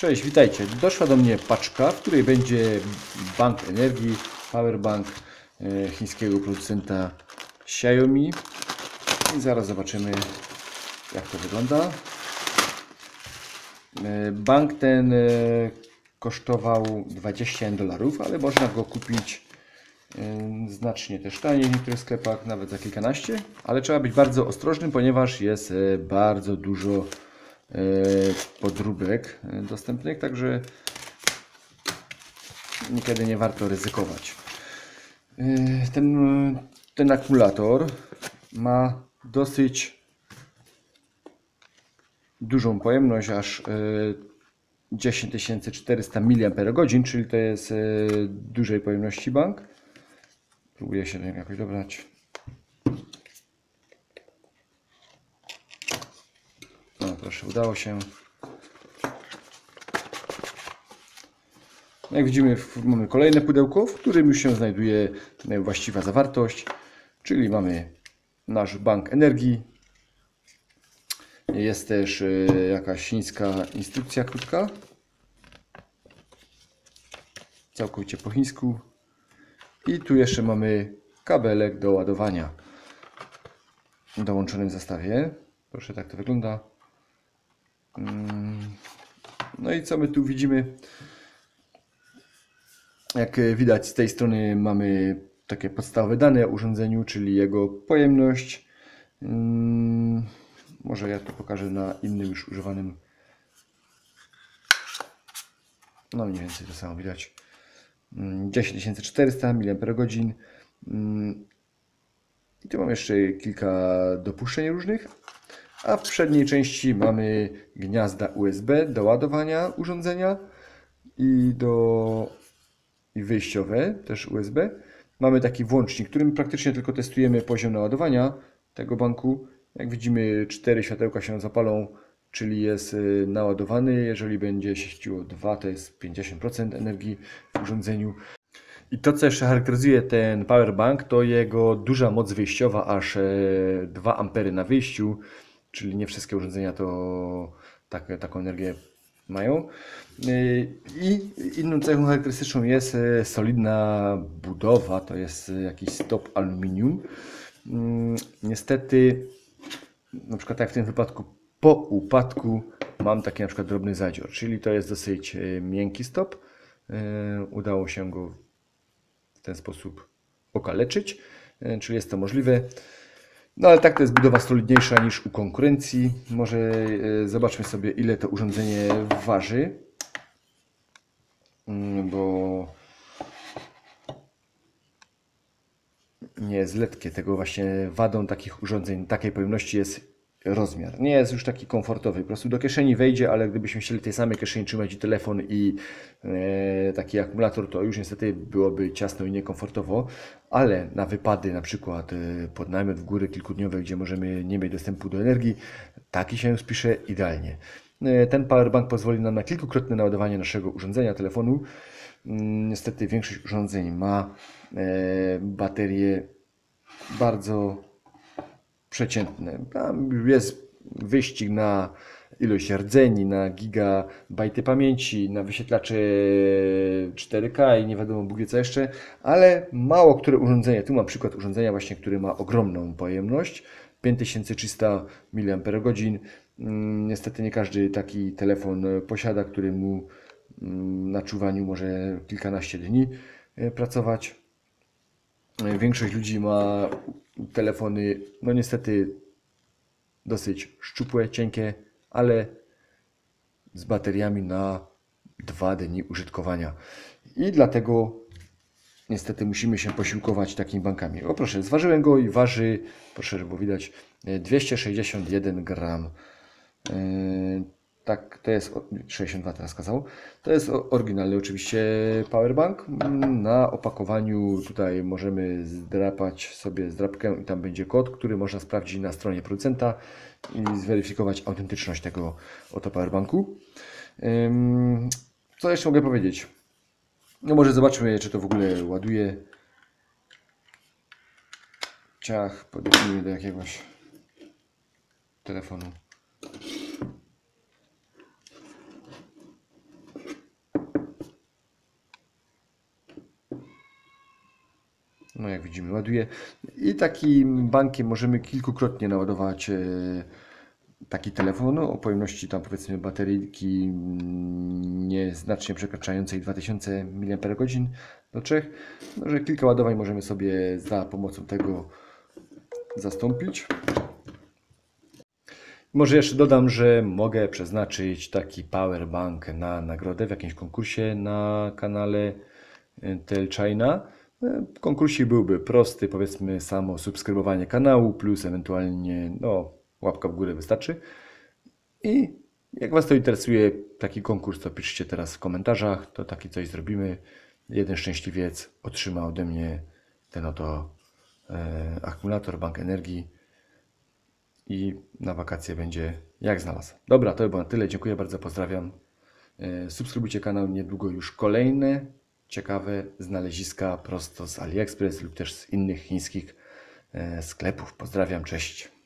Cześć, witajcie. Doszła do mnie paczka, w której będzie bank energii, powerbank e, chińskiego producenta Xiaomi. I zaraz zobaczymy, jak to wygląda. E, Bank ten e, kosztował 20 dolarów, ale można go kupić znacznie też taniej w niektórych sklepach, nawet za kilkanaście, ale trzeba być bardzo ostrożnym, ponieważ jest bardzo dużo podróbek e, dostępnych, także niekiedy nie warto ryzykować. E, Ten, ten akumulator ma dosyć dużą pojemność, aż e, 10400 mAh, czyli to jest e, dużej pojemności bank. Próbuję się do niego jakoś dobrać. No proszę, udało się. No Jak widzimy, w- mamy kolejne pudełko, w którym już się znajduje e, właściwa zawartość, czyli mamy nasz bank energii. Jest też e, jakaś chińska instrukcja krótka. Całkowicie po chińsku. I tu jeszcze mamy kabelek do ładowania w dołączonym zestawie. Proszę, tak to wygląda. Mm. No i co my tu widzimy? Jak e, widać z tej strony mamy takie podstawowe dane o urządzeniu, czyli jego pojemność. Mm, Może ja to pokażę na innym już używanym. No mniej więcej to samo widać. Mm, 10400 mAh. Mm, I tu mam jeszcze kilka dopuszczeń różnych. A w przedniej części mamy gniazda USB do ładowania urządzenia i do i wyjściowe, też USB. Mamy taki włącznik, którym praktycznie tylko testujemy poziom naładowania tego banku. Jak widzimy, cztery światełka się zapalą, czyli jest y, naładowany. Jeżeli będzie się świeciło 2, to jest 50% energii w urządzeniu. I to, co jeszcze charakteryzuje ten powerbank, to jego duża moc wyjściowa, aż e, 2 ampery na wyjściu, czyli nie wszystkie urządzenia to tak, taką energię mają. Yy, I inną cechą charakterystyczną jest e, solidna budowa, to jest jakiś stop aluminium. Mm, Niestety, na przykład jak w tym wypadku, po upadku mam taki na przykład drobny zadzior, czyli to jest dosyć e, miękki stop. Udało się go w ten sposób okaleczyć, czyli jest to możliwe. No ale tak to jest budowa solidniejsza niż u konkurencji. Może e, zobaczmy sobie ile to urządzenie waży. Mm, Bo nie jest letkie. Tego właśnie wadą takich urządzeń, takiej pojemności jest rozmiar. Nie jest już taki komfortowy. Po prostu do kieszeni wejdzie, ale gdybyśmy chcieli tej samej kieszeni trzymać i telefon i e, taki akumulator, to już niestety byłoby ciasno i niekomfortowo. Ale na wypady na przykład e, pod namiot w góry kilkudniowe, gdzie możemy nie mieć dostępu do energii, taki się spisze idealnie. E, Ten powerbank pozwoli nam na kilkukrotne naładowanie naszego urządzenia, telefonu. Mm, Niestety większość urządzeń ma e, baterie bardzo przeciętne. Tam jest wyścig na ilość rdzeni, na gigabajty pamięci, na wyświetlacze 4K i nie wiadomo Bóg wie co jeszcze, ale mało które urządzenie, tu mam przykład urządzenia właśnie, które ma ogromną pojemność, 5300 mAh. Mm, Niestety nie każdy taki telefon posiada, który mu mm, na czuwaniu może kilkanaście dni e, pracować. Większość ludzi ma telefony, no niestety dosyć szczupłe, cienkie, ale z bateriami na dwa dni użytkowania. I dlatego niestety musimy się posiłkować takimi bankami. O proszę, zważyłem go i waży, proszę, było widać, e, 261 gram. Tak, to jest o- 62 teraz kazał. To jest oryginalny oczywiście powerbank. Na opakowaniu tutaj możemy zdrapać sobie zdrapkę i tam będzie kod, który można sprawdzić na stronie producenta i zweryfikować autentyczność tego oto powerbanku. Co jeszcze mogę powiedzieć? No może zobaczmy, czy to w ogóle ładuje. Ciach, podejmijmy do jakiegoś telefonu. No jak widzimy, ładuje. I takim bankiem możemy kilkukrotnie naładować e, taki telefon no, o pojemności tam powiedzmy bateryjki mm, nieznacznie przekraczającej 2000 mAh do 3. No, że kilka ładowań możemy sobie za pomocą tego zastąpić. Może jeszcze dodam, że mogę przeznaczyć taki powerbank na nagrodę w jakimś konkursie na kanale e, Tel China. Konkursik byłby prosty, powiedzmy samo subskrybowanie kanału plus ewentualnie no, łapka w górę wystarczy. I jak Was to interesuje, taki konkurs, to piszcie teraz w komentarzach, to taki coś zrobimy. Jeden szczęśliwiec otrzyma ode mnie ten oto e, akumulator, bank energii i na wakacje będzie jak znalazł. Dobra, to by było na tyle. Dziękuję bardzo, pozdrawiam. E, Subskrybujcie kanał, niedługo już kolejne ciekawe znaleziska prosto z AliExpress lub też z innych chińskich e, sklepów. Pozdrawiam, cześć.